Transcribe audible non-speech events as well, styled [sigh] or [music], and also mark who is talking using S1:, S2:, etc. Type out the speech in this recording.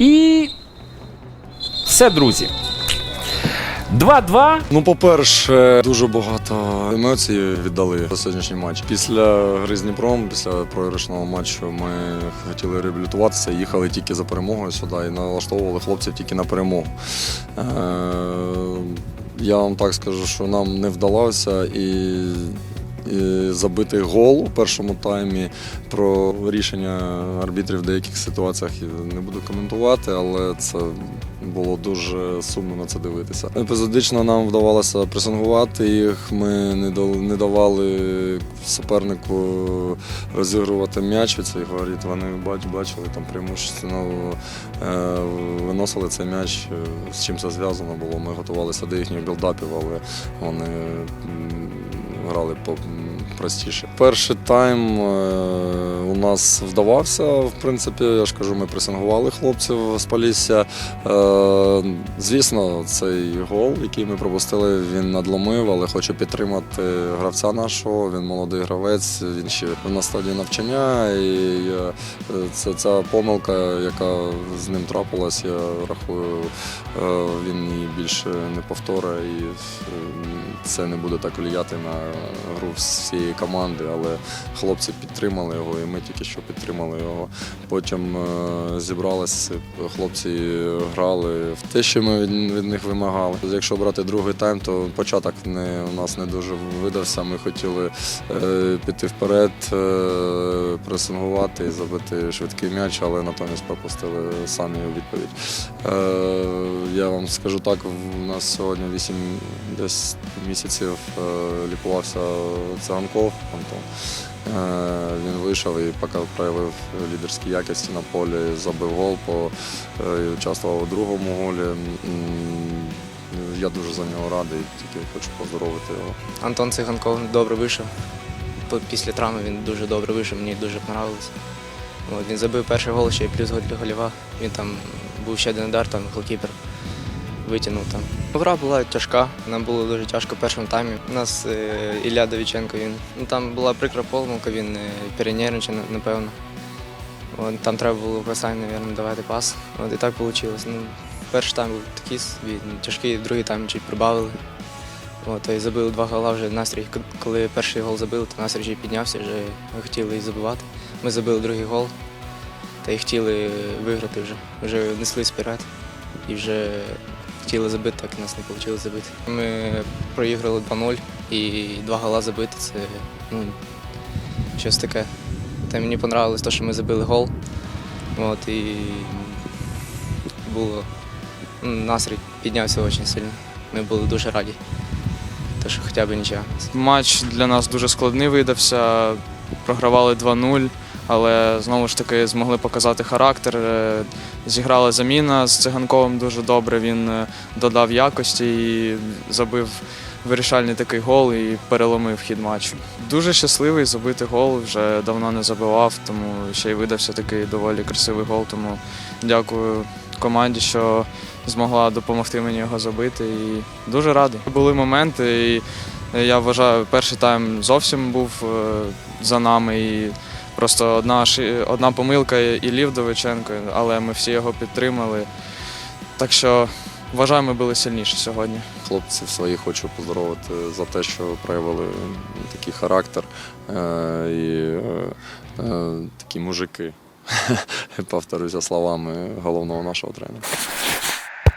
S1: І все, друзі. 2-2.
S2: Ну, по-перше, дуже багато емоцій віддали за сьогоднішній матч. Після гри з Дніпром, після програшного матчу, ми хотіли реабілітуватися, їхали тільки за перемогою сюди і налаштовували хлопців тільки на перемогу. Е, Я вам так скажу, що нам не вдалося і. І забитий гол у першому таймі про рішення арбітрів в деяких ситуаціях не буду коментувати, але це було дуже сумно на це дивитися. Епізодично нам вдавалося пресингувати їх. Ми не давали супернику розігрувати м'яч від своїх воріт. Вони бач- бачили там преимущественно е, виносили цей м'яч. Е, З чим це зв'язано було. Ми готувалися до їхніх білдапів, але вони грали простіше. Перший тайм е, у нас вдавався, в принципі, я ж кажу, ми пресингували хлопців з Полісся. Е, Звісно, цей гол, який ми пропустили, він надломив, але хочу підтримати гравця нашого. Він молодий гравець, він ще на стадії навчання. І е, це ця помилка, яка з ним трапилась, я рахую, він її більше не повторить. І це не буде так влияти на гру всієї команди, але хлопці підтримали його, і ми тільки що підтримали його. Потім е, зібралися, хлопці грали в те, що ми від, них вимагали. Якщо брати другий тайм, то початок не, у нас не дуже видався. Ми хотіли е, піти вперед, е, пресингувати і забити швидкий м'яч, але натомість пропустили самі у відповідь. Е, я вам скажу так, у нас сьогодні 8 десь місяців е, лікувався циганков Антон. Е, Він вийшов і проявив лідерські якості на полі, забив гол, по, е, участвував у другому голі. Я дуже за нього радий, тільки хочу поздоровити його.
S3: Антон Циганков добре вийшов. Після травми він дуже добре вийшов, мені дуже. От, він забив перший гол, ще й плюс гольова. Він там був ще один удар, там голкіпер витягнув там. Гра була тяжка, нам було дуже тяжко в першому таймі. У нас е, Ілля Довіченко, він ну, там була прикра помилка, він е, перенервничав, напевно. От, там треба було Хасай, мабуть, давати пас. От, і так вийшло. Ну, перший тайм був такий собі, тяжкий, другий тайм чуть прибавили. От, і забили два гола вже настрій. Коли перший гол забили, то настрій вже піднявся, вже хотіли і забивати. Ми забили другий гол та й хотіли виграти вже. Вже неслись вперед і вже хотіли забити, так і нас не вийшло забити. Ми проіграли 2-0 і два гола забити це ну, щось таке. Та мені понравилось те, що ми забили гол. От, і було ну, настрій піднявся дуже сильно. Ми були дуже раді. Те, що хоча б нічого.
S4: Матч для нас дуже складний видався. Програвали 2-0, але знову ж таки змогли показати характер. Е, Зіграла заміна з циганковим дуже добре. Він е, додав якості і забив вирішальний такий гол і переломив хід матчу. Дуже щасливий забити гол, вже давно не забивав, тому ще й видався такий доволі красивий гол. Тому дякую команді, що змогла допомогти мені його забити. І дуже радий. Були моменти, і я вважаю, перший тайм зовсім був е, за нами. І просто одна, одна помилка і Лів Довиченко, але ми всі його підтримали. Так що вважаю, ми були сильніші сьогодні.
S2: Хлопців своїх хочу поздоровити за те, що проявили такий характер е, і е, такі мужики. [laughs] Повторюся словами головного нашого тренера.